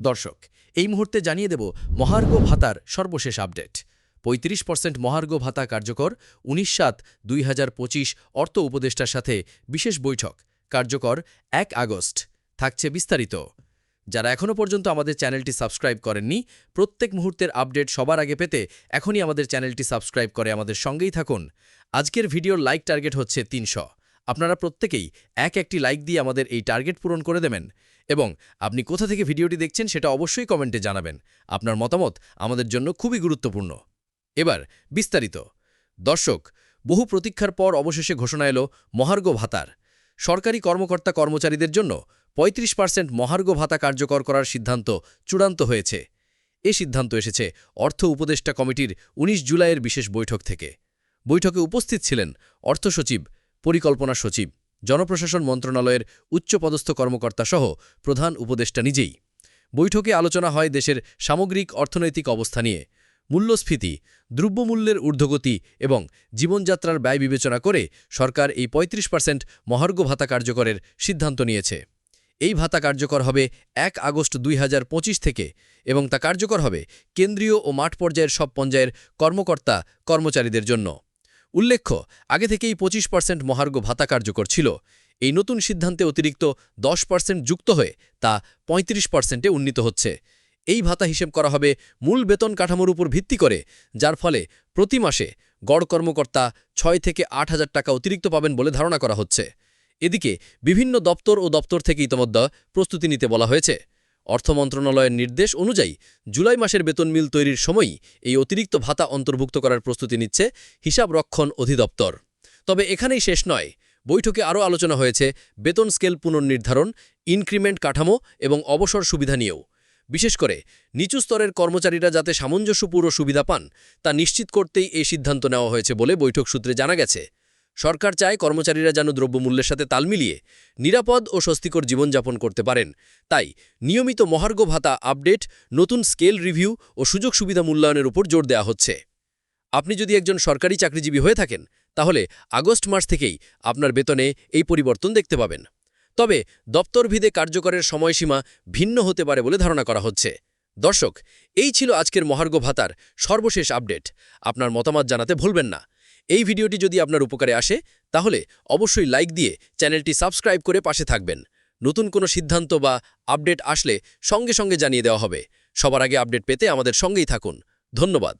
দর্শক, এই মুহূর্তে জানিয়ে দেব মহার্ঘ ভাতার সর্বশেষ আপডেট। পঁয়ত্রিশ পার্সেন্ট মহার্ঘ ভাতা কার্যকর, উনিশ সাত দুই হাজার পঁচিশ অর্থ উপদেষ্টার সাথে বিশেষ বৈঠক, কার্যকর এক আগস্ট, থাকছে বিস্তারিত। যারা এখনও পর্যন্ত আমাদের চ্যানেলটি সাবস্ক্রাইব করেননি, প্রত্যেক মুহূর্তের আপডেট সবার আগে পেতে এখনই আমাদের চ্যানেলটি সাবস্ক্রাইব করে আমাদের সঙ্গেই থাকুন। আজকের ভিডিওর লাইক টার্গেট হচ্ছে তিনশো। আপনারা প্রত্যেকেই এক একটি লাইক দিয়ে আমাদের এই টার্গেট পূরণ করে দেবেন এবং আপনি কোথা থেকে ভিডিওটি দেখছেন সেটা অবশ্যই কমেন্টে জানাবেন। আপনার মতামত আমাদের জন্য খুবই গুরুত্বপূর্ণ। এবার বিস্তারিত। দর্শক, বহু প্রতীক্ষার পর অবশেষে ঘোষণা এলো মহার্ঘ ভাতার। সরকারি কর্মকর্তা কর্মচারীদের জন্য ৩৫ পার্সেন্ট মহার্ঘ ভাতা কার্যকর করার সিদ্ধান্ত চূড়ান্ত হয়েছে। এ সিদ্ধান্ত এসেছে অর্থ উপদেষ্টা কমিটির ১৯ জুলাইয়ের বিশেষ বৈঠক থেকে। বৈঠকে উপস্থিত ছিলেন অর্থ সচিব পরিকল্পনা সচিব, জনপ্রশাসন মন্ত্রণালয়ের উচ্চপদস্থ কর্মকর্তা সহ প্রধান উপদেষ্টা নিজেই। বৈঠকে আলোচনা হয় দেশের সামগ্রিক অর্থনৈতিক অবস্থা নিয়ে। মূল্যস্ফীতি, দ্রব্যমূল্যের ঊর্ধ্বগতি এবং জীবনযাত্রার ব্যয় বিবেচনা করে সরকার এই ৩৫ পার্সেন্ট মহার্ঘ ভাতা কার্যকরের সিদ্ধান্ত নিয়েছে। এই ভাতা কার্যকর হবে এক আগস্ট দুই হাজার পঁচিশ থেকে এবং তা কার্যকর হবে কেন্দ্রীয় ও মাঠ পর্যায়ের সব পর্যায়ের কর্মকর্তা কর্মচারীদের জন্য। উল্লেখ্য, আগে থেকেই পঁচিশ পার্সেন্ট মহার্ঘ ভাতা কার্যকর ছিল। এই নতুন সিদ্ধান্তে অতিরিক্ত দশ পার্সেন্ট যুক্ত হয়ে তা পঁয়ত্রিশ পার্সেন্টে উন্নীত হচ্ছে। এই ভাতা হিসেব করা হবে মূল বেতন কাঠামোর উপর ভিত্তি করে, যার ফলে প্রতি মাসে গড় কর্মকর্তা ছয় থেকে আট হাজার টাকা অতিরিক্ত পাবেন বলে ধারণা করা হচ্ছে। এদিকে বিভিন্ন দপ্তর ও দপ্তর থেকে ইতমধ্যে প্রস্তুতি নিতে বলা হয়েছে। অর্থ মন্ত্রণালয়ের নির্দেশ অনুযায়ী জুলাই মাসের বেতন মিল তৈরির সময়ই এই অতিরিক্ত ভাতা অন্তর্ভুক্ত করার প্রস্তুতি নিচ্ছে হিসাব রক্ষণ অধিদপ্তর। তবে এখানেই শেষ নয়। বৈঠকে আরও আলোচনা হয়েছে বেতন স্কেল পুনর্নির্ধারণ, ইনক্রিমেন্ট কাঠামো এবং অবসর সুবিধা নিয়েও। বিশেষ করে নিচু স্তরের কর্মচারীরা যাতে সামঞ্জস্যপূর্ণ সুবিধা পান, তা নিশ্চিত করতেই এই সিদ্ধান্ত নেওয়া হয়েছে বলে বৈঠক সূত্রে জানা গেছে। সরকার চায় কর্মচারীরা যেন দ্রব্যমূল্যের সাথে তাল মিলিয়ে নিরাপদ ও স্বস্তিকর জীবনযাপন করতে পারেন। তাই নিয়মিত মহার্ঘ ভাতা আপডেট, নতুন স্কেল রিভিউ ও সুযোগ সুবিধা মূল্যায়নের উপর জোর দেওয়া হচ্ছে। আপনি যদি একজন সরকারি চাকরিজীবী হয়ে থাকেন, তাহলে আগস্ট মাস থেকেই আপনার বেতনে এই পরিবর্তন দেখতে পাবেন। তবে দপ্তরভিদে কার্যকরের সময়সীমা ভিন্ন হতে পারে বলে ধারণা করা হচ্ছে। দর্শক, এই ছিল আজকের মহার্ঘ ভাতার সর্বশেষ আপডেট। আপনার মতামত জানাতে ভুলবেন না। এই ভিডিওটি যদি আপনার উপকারে আসে, তাহলে অবশ্যই লাইক দিয়ে চ্যানেলটি সাবস্ক্রাইব করে পাশে থাকবেন। নতুন কোনো সিদ্ধান্ত বা আপডেট আসলে সঙ্গে সঙ্গে জানিয়ে দেওয়া হবে। সবার আগে আপডেট পেতে আমাদের সঙ্গেই থাকুন। ধন্যবাদ।